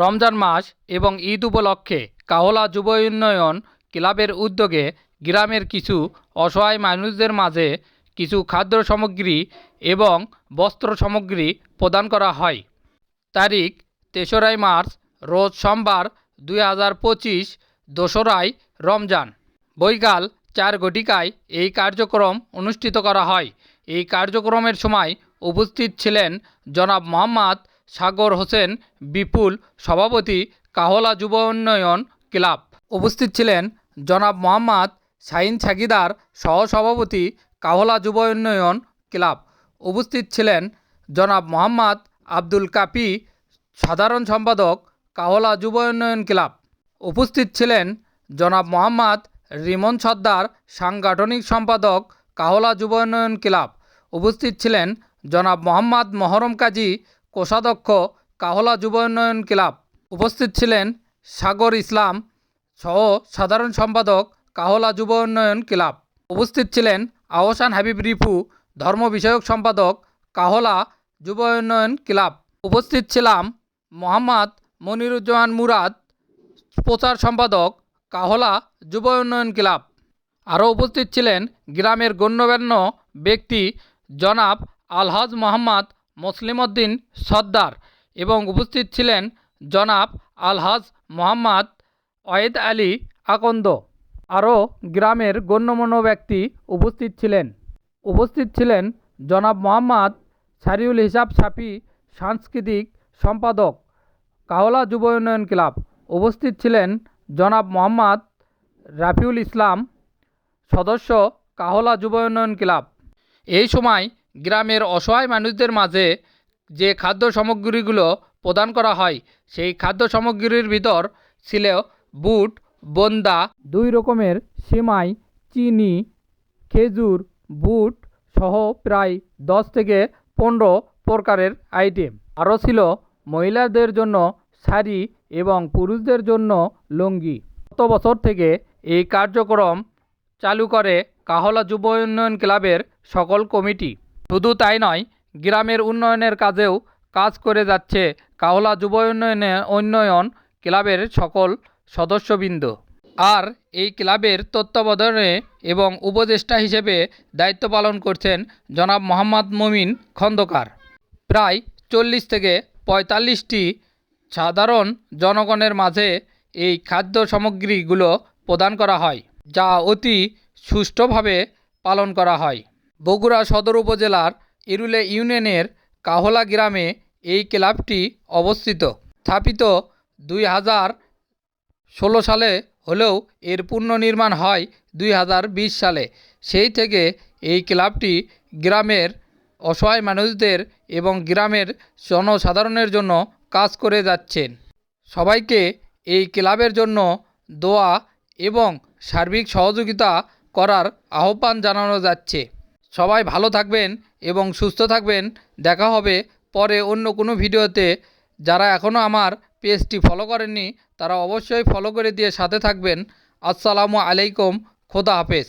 রমজান মাস এবং ঈদ উপলক্ষে কাহলা যুব উন্নয়ন ক্লাবের উদ্যোগে গ্রামের কিছু অসহায় মানুষদের মাঝে কিছু খাদ্য সামগ্রী এবং বস্ত্র সামগ্রী প্রদান করা হয়। তারিখ তেসরাই মার্চ, রোজ সোমবার দুই হাজার পঁচিশ, দোসরাই রমজান। বৈকাল চার ঘটিকায় এই কার্যক্রম অনুষ্ঠিত করা হয়। এই কার্যক্রমের সময় উপস্থিত ছিলেন জনাব মোহাম্মদ সাগর হোসেন, বিপুল সভাপতি, কাহলা যুব উন্নয়ন ক্লাব। উপস্থিত ছিলেন জনাব মোহাম্মদ শাহিন ছাগিদার সহসভাপতি, কাহলা যুব উন্নয়ন ক্লাব। উপস্থিত ছিলেন জনাব মোহাম্মদ আব্দুল কাপি, সাধারণ সম্পাদক, কাহলা যুব উন্নয়ন ক্লাব। উপস্থিত ছিলেন জনাব মোহাম্মদ রিমন সর্দার, সাংগঠনিক সম্পাদক, কাহলা যুব উন্নয়ন ক্লাব। উপস্থিত ছিলেন জনাব মোহাম্মদ মহরম কাজী কোষাধ্যক্ষ কাহলা যুব উন্নয়ন ক্লাব। উপস্থিত ছিলেন সাগর ইসলাম সহ সাধারণ সম্পাদক কাহলা যুব উন্নয়ন ক্লাব। উপস্থিত ছিলেন আহসান হাবিব রিফু ধর্ম বিষয়ক সম্পাদক কাহলা যুব উন্নয়ন ক্লাব। উপস্থিত ছিলাম মোহাম্মদ মনিরুজ্জামান মুরাদ, প্রচার সম্পাদক কাহলা যুব উন্নয়ন ক্লাব। আরও উপস্থিত ছিলেন গ্রামের গণ্যমান্য ব্যক্তি জনাব আলহাজ মোহাম্মদ মুসলিমউদ্দিন সর্দার এবং উপস্থিত ছিলেন জনাব আলহাজ মোহাম্মদ ওয়েদ আলী আকন্দ। আরও গ্রামের গণ্যমান্য ব্যক্তি উপস্থিত ছিলেন। উপস্থিত ছিলেন জনাব মোহাম্মদ সারিউল হিসাব সাফি, সাংস্কৃতিক সম্পাদক কাহলা যুব উন্নয়ন ক্লাব। উপস্থিত ছিলেন জনাব মোহাম্মদ রাফিউল ইসলাম, সদস্য কাহলা যুব উন্নয়ন ক্লাব। এই সময় গ্রামের অসহায় মানুষদের মাঝে যে খাদ্য সামগ্রীগুলো প্রদান করা হয়, সেই খাদ্য সামগ্রীর ভিতর ছিল বুট, বন্দা, দুই রকমের সেমাই, চিনি, খেজুর, বুট সহ প্রায় দশ থেকে পনেরো প্রকারের আইটেম। আরও ছিল মহিলাদের জন্য শাড়ি এবং পুরুষদের জন্য লুঙ্গি। গত বছর থেকে এই কার্যক্রম চালু করে কাহলা যুব উন্নয়ন ক্লাবের সকল কমিটি। শুধু তাই নয়, গ্রামের উন্নয়নের কাজেও কাজ করে যাচ্ছে কাহলা যুব উন্নয়নে উন্নয়ন ক্লাবের সকল সদস্যবৃন্দ। আর এই ক্লাবের তত্ত্বাবধানে এবং উপদেষ্টা হিসেবে দায়িত্ব পালন করছেন জনাব মোহাম্মদ মমিন খন্দকার। প্রায় চল্লিশ থেকে পঁয়তাল্লিশটি সাধারণ জনগণের মাঝে এই খাদ্য সামগ্রীগুলো প্রদান করা হয়, যা অতি সুষ্ঠুভাবে পালন করা হয়। বগুড়া সদর উপজেলার ইরুলে ইউনিয়নের কাহলা গ্রামে এই ক্লাবটি অবস্থিত। স্থাপিত দুই হাজার ষোলো সালে হলেও এর পুনর্নির্মাণ হয় দুই হাজার বিশ সালে। সেই থেকে এই ক্লাবটি গ্রামের অসহায় মানুষদের এবং গ্রামের জনসাধারণের জন্য কাজ করে যাচ্ছেন। সবাইকে এই ক্লাবের জন্য দোয়া এবং সার্বিক সহযোগিতা করার আহ্বান জানানো যাচ্ছে। সবাই ভালো থাকবেন এবং সুস্থ থাকবেন। দেখা হবে পরে অন্য কোনো ভিডিওতে। যারা এখনও আমার পেজটি ফলো করেননি, তারা অবশ্যই ফলো করে দিয়ে সাথে থাকবেন। আসসালামু আলাইকুম, খোদা হাফেজ।